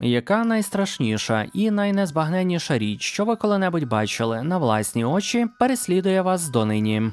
Яка найстрашніша і найнезбагненніша річ, що ви коли-небудь бачили на власні очі, переслідує вас донині?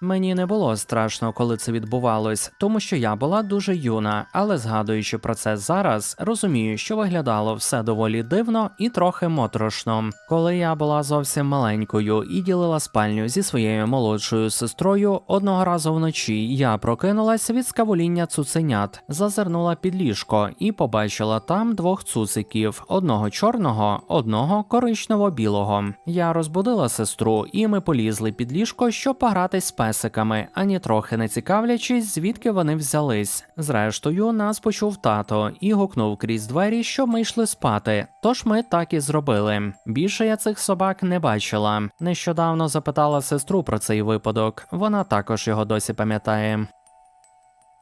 Мені не було страшно, коли це відбувалось, тому що я була дуже юна, але згадуючи про це зараз, розумію, що виглядало все доволі дивно і трохи моторошно. Коли я була зовсім маленькою і ділила спальню зі своєю молодшою сестрою, одного разу вночі я прокинулась від скавуління цуценят, зазирнула під ліжко і побачила там двох цуциків: одного чорного, одного коричнево-білого. Я розбудила сестру, і ми полізли під ліжко, щоб погратись з песиками, ані трохи не цікавлячись, звідки вони взялись. Зрештою, нас почув тато і гукнув крізь двері, що ми йшли спати. Тож ми так і зробили. Більше я цих собак не бачила. Нещодавно запитала сестру про цей випадок. Вона також його досі пам'ятає.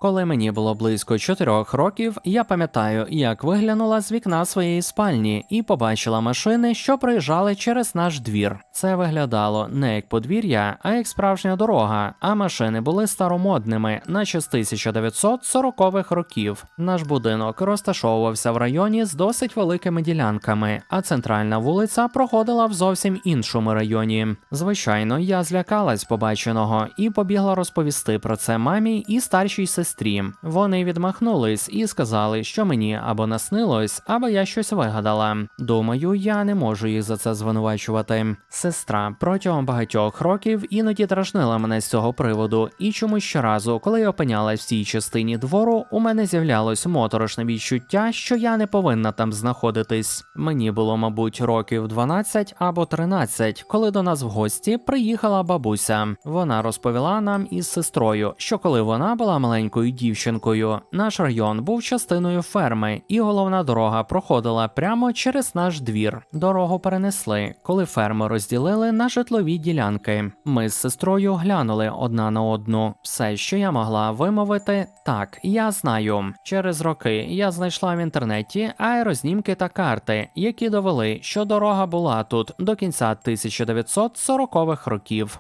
Коли мені було близько чотирьох років, я пам'ятаю, як виглянула з вікна своєї спальні і побачила машини, що проїжджали через наш двір. Це виглядало не як подвір'я, а як справжня дорога. А машини були старомодними, наче з 1940-х років. Наш будинок розташовувався в районі з досить великими ділянками, а центральна вулиця проходила в зовсім іншому районі. Звичайно, я злякалась побаченого і побігла розповісти про це мамі і старшій сестрі. Вони відмахнулись і сказали, що мені або наснилось, або я щось вигадала. Думаю, я не можу їх за це звинувачувати. Сестра протягом багатьох років іноді дражнила мене з цього приводу, і чомусь щоразу, коли я опинялась в цій частині двору, у мене з'являлось моторошне відчуття, що я не повинна там знаходитись. Мені було, мабуть, років 12 або 13, коли до нас в гості приїхала бабуся. Вона розповіла нам із сестрою, що коли вона була маленькою дівчинкою, наш район був частиною ферми, і головна дорога проходила прямо через наш двір. Дорогу перенесли, коли ферму розділили на житлові ділянки. Ми з сестрою глянули одна на одну. Все, що я могла вимовити, так, я знаю. Через роки я знайшла в інтернеті аерознімки та карти, які довели, що дорога була тут до кінця 1940-х років.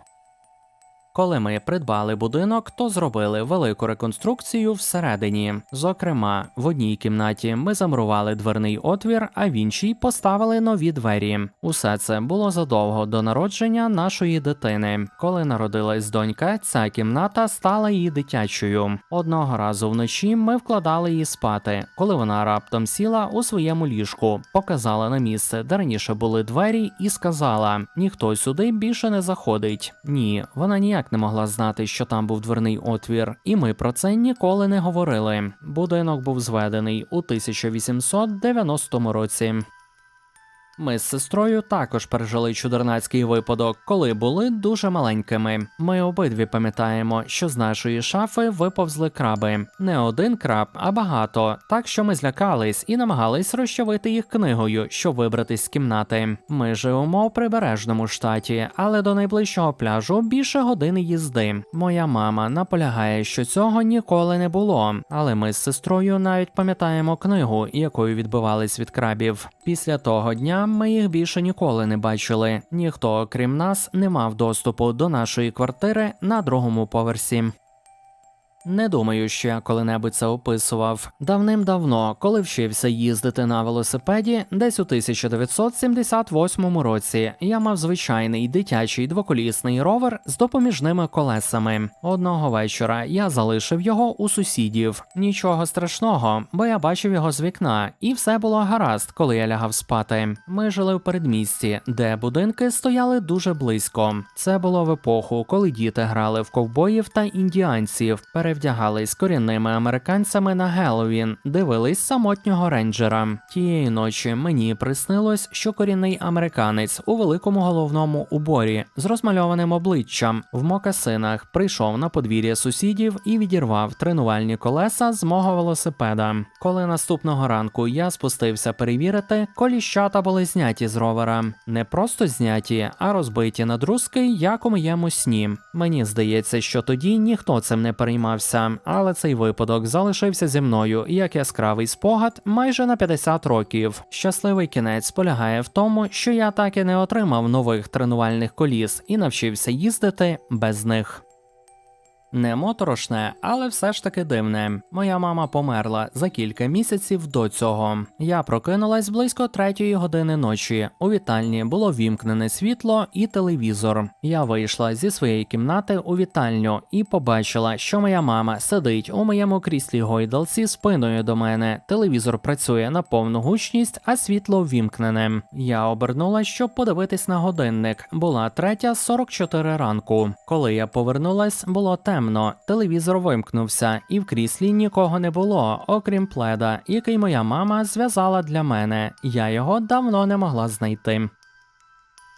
Коли ми придбали будинок, то зробили велику реконструкцію всередині. Зокрема, в одній кімнаті ми замурували дверний отвір, а в іншій поставили нові двері. Усе це було задовго до народження нашої дитини. Коли народилась донька, ця кімната стала її дитячою. Одного разу вночі ми вкладали її спати, коли вона раптом сіла у своєму ліжку, показала на місце, де раніше були двері, і сказала: ніхто сюди більше не заходить. Ні, вона ніяк не могла знати, що там був дверний отвір, і ми про це ніколи не говорили. Будинок був зведений у 1890 році. Ми з сестрою також пережили чудернацький випадок, коли були дуже маленькими. Ми обидві пам'ятаємо, що з нашої шафи виповзли краби. Не один краб, а багато. Так що ми злякались і намагались розчавити їх книгою, щоб вибратись з кімнати. Ми живемо в прибережному штаті, але до найближчого пляжу більше години їзди. Моя мама наполягає, що цього ніколи не було. Але ми з сестрою навіть пам'ятаємо книгу, якою відбивались від крабів. Після того дня ми їх більше ніколи не бачили. Ніхто, окрім нас, не мав доступу до нашої квартири на другому поверсі. Не думаю, що я коли-небудь це описував. Давним-давно, коли вчився їздити на велосипеді, десь у 1978 році я мав звичайний дитячий двоколісний ровер з допоміжними колесами. Одного вечора я залишив його у сусідів. Нічого страшного, бо я бачив його з вікна, і все було гаразд, коли я лягав спати. Ми жили в передмісті, де будинки стояли дуже близько. Це було в епоху, коли діти грали в ковбоїв та індіанців. Перевдягались корінними американцями на Геловін, дивились самотнього рейнджера. Тієї ночі мені приснилось, що корінний американець у великому головному уборі з розмальованим обличчям в мокасинах прийшов на подвір'я сусідів і відірвав тренувальні колеса з мого велосипеда. Коли наступного ранку я спустився перевірити, коліщата були зняті з ровера. Не просто зняті, а розбиті на друзки, як у моєму сні. Мені здається, що тоді ніхто цим не переймався, але цей випадок залишився зі мною як яскравий спогад майже на 50 років. Щасливий кінець полягає в тому, що я так і не отримав нових тренувальних коліс і навчився їздити без них. Не моторошне, але все ж таки дивне. Моя мама померла за кілька місяців до цього. Я прокинулась близько третьої години ночі. У вітальні було вімкнене світло і телевізор. Я вийшла зі своєї кімнати у вітальню і побачила, що моя мама сидить у моєму кріслі гойдалці спиною до мене. Телевізор працює на повну гучність, а світло вімкнене. Я обернулась, щоб подивитись на годинник. Була третя 44 ранку. Коли я повернулась, було темно. Телевізор вимкнувся, і в кріслі нікого не було, окрім пледа, який моя мама зв'язала для мене. Я його давно не могла знайти.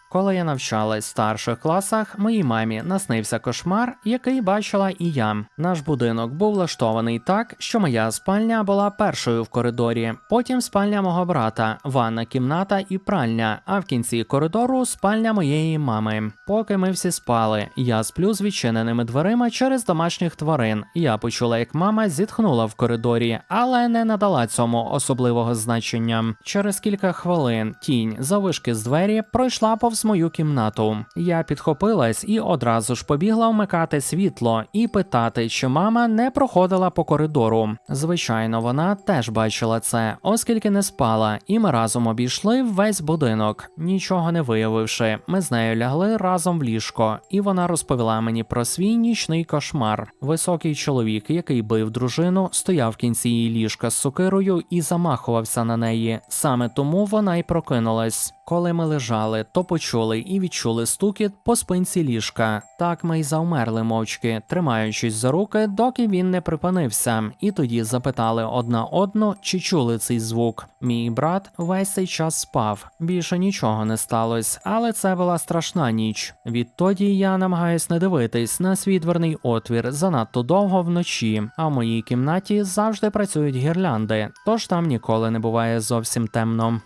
Коли я навчалась в старших класах, моїй мамі наснився кошмар, який бачила і я. Наш будинок був влаштований так, що моя спальня була першою в коридорі, потім спальня мого брата, ванна кімната і пральня, а в кінці коридору спальня моєї мами. Поки ми всі спали, я сплю з відчиненими дверима через домашніх тварин. Я почула, як мама зітхнула в коридорі, але не надала цьому особливого значення. Через кілька хвилин тінь завишки з двері пройшла повз мою кімнату. Я підхопилась і одразу ж побігла вмикати світло і питати, чи мама не проходила по коридору. Звичайно, вона теж бачила це, оскільки не спала, і ми разом обійшли весь будинок. Нічого не виявивши, ми з нею лягли разом в ліжко, і вона розповіла мені про свій нічний кошмар. Високий чоловік, який бив дружину, стояв в кінці її ліжка з сокирою і замахувався на неї. Саме тому вона й прокинулась. Коли ми лежали, то почули і відчули стукіт по спинці ліжка. Так ми й завмерли мовчки, тримаючись за руки, доки він не припинився, і тоді запитали одна одну, чи чули цей звук. Мій брат весь цей час спав. Більше нічого не сталося, але це була страшна ніч. Відтоді я намагаюсь не дивитись на свій дверний отвір занадто довго вночі, а в моїй кімнаті завжди працюють гірлянди, тож там ніколи не буває зовсім темно.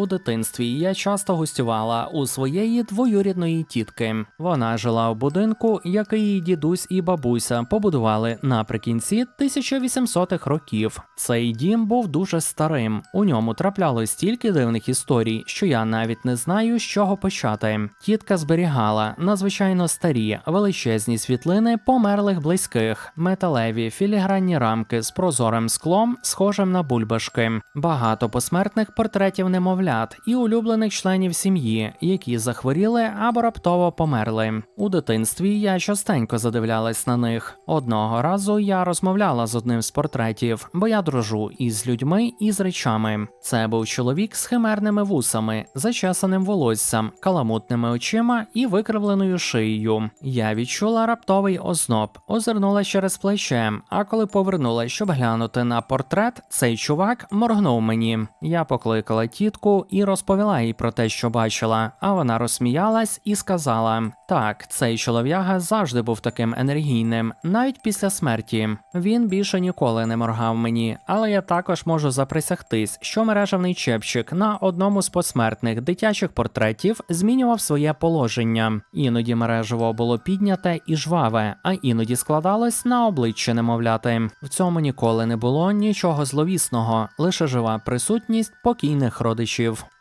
У дитинстві я часто гостювала у своєї двоюрідної тітки. Вона жила в будинку, який її дідусь і бабуся побудували наприкінці 1800-х років. Цей дім був дуже старим. У ньому траплялось стільки дивних історій, що я навіть не знаю, з чого почати. Тітка зберігала надзвичайно старі величезні світлини померлих близьких, металеві філігранні рамки з прозорим склом, схожим на бульбашки, багато посмертних портретів немовлят і улюблених членів сім'ї, які захворіли або раптово померли. У дитинстві я частенько задивлялась на них. Одного разу я розмовляла з одним з портретів, бо я дружу із людьми і з речами. Це був чоловік з химерними вусами, зачесаним волоссям, каламутними очима і викривленою шиєю. Я відчула раптовий озноб, озирнула через плече. А коли повернула, щоб глянути на портрет, цей чувак моргнув мені. Я покликала тітку і розповіла їй про те, що бачила. А вона розсміялась і сказала: Так, цей чолов'яга завжди був таким енергійним, навіть після смерті. Він більше ніколи не моргав мені, але я також можу заприсягтись, що мережевний чепчик на одному з посмертних дитячих портретів змінював своє положення. Іноді мережево було підняте і жваве, а іноді складалось на обличчя немовляти. В цьому ніколи не було нічого зловісного, лише жива присутність покійних родичів. Archive.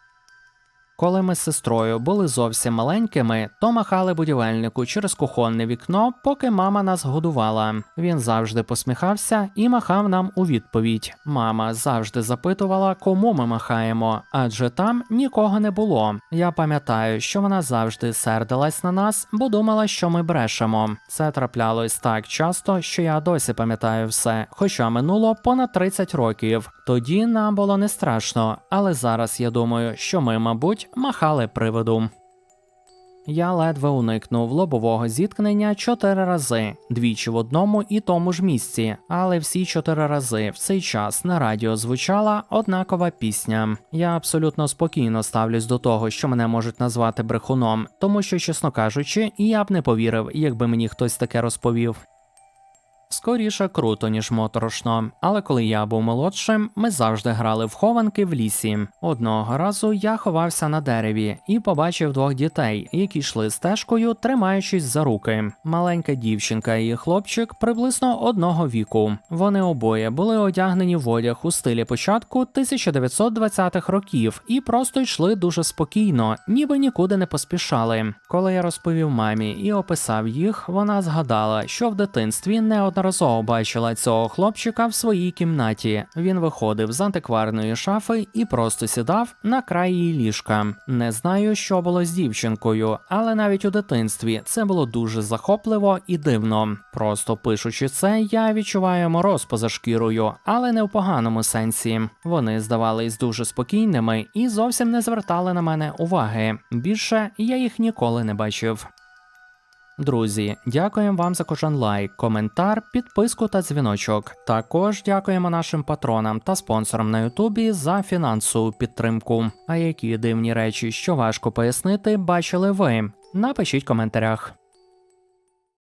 Коли ми з сестрою були зовсім маленькими, то махали будівельнику через кухонне вікно, поки мама нас годувала. Він завжди посміхався і махав нам у відповідь. Мама завжди запитувала, кому ми махаємо, адже там нікого не було. Я пам'ятаю, що вона завжди сердилась на нас, бо думала, що ми брешемо. Це траплялось так часто, що я досі пам'ятаю все, хоча минуло понад 30 років. Тоді нам було не страшно, але зараз я думаю, що ми, мабуть, махали приводу. Я ледве уникнув лобового зіткнення чотири рази, двічі в одному і тому ж місці, але всі чотири рази в цей час на радіо звучала однакова пісня. Я абсолютно спокійно ставлюсь до того, що мене можуть назвати брехуном, тому що, чесно кажучи, я б не повірив, якби мені хтось таке розповів. Скоріше круто, ніж моторошно. Але коли я був молодшим, ми завжди грали в хованки в лісі. Одного разу я ховався на дереві і побачив двох дітей, які йшли стежкою, тримаючись за руки. Маленька дівчинка і хлопчик приблизно одного віку. Вони обоє були одягнені в одяг у стилі початку 1920-х років і просто йшли дуже спокійно, ніби нікуди не поспішали. Коли я розповів мамі і описав їх, вона згадала, що в дитинстві неодноразово бачила цього хлопчика в своїй кімнаті. Він виходив з антикварної шафи і просто сідав на край її ліжка. Не знаю, що було з дівчинкою, але навіть у дитинстві це було дуже захопливо і дивно. Просто пишучи це, я відчуваю мороз поза шкірою, але не в поганому сенсі. Вони здавались дуже спокійними і зовсім не звертали на мене уваги. Більше я їх ніколи не бачив. Друзі, дякуємо вам за кожен лайк, коментар, підписку та дзвіночок. Також дякуємо нашим патронам та спонсорам на Ютубі за фінансову підтримку. А які дивні речі, що важко пояснити, бачили ви? Напишіть в коментарях.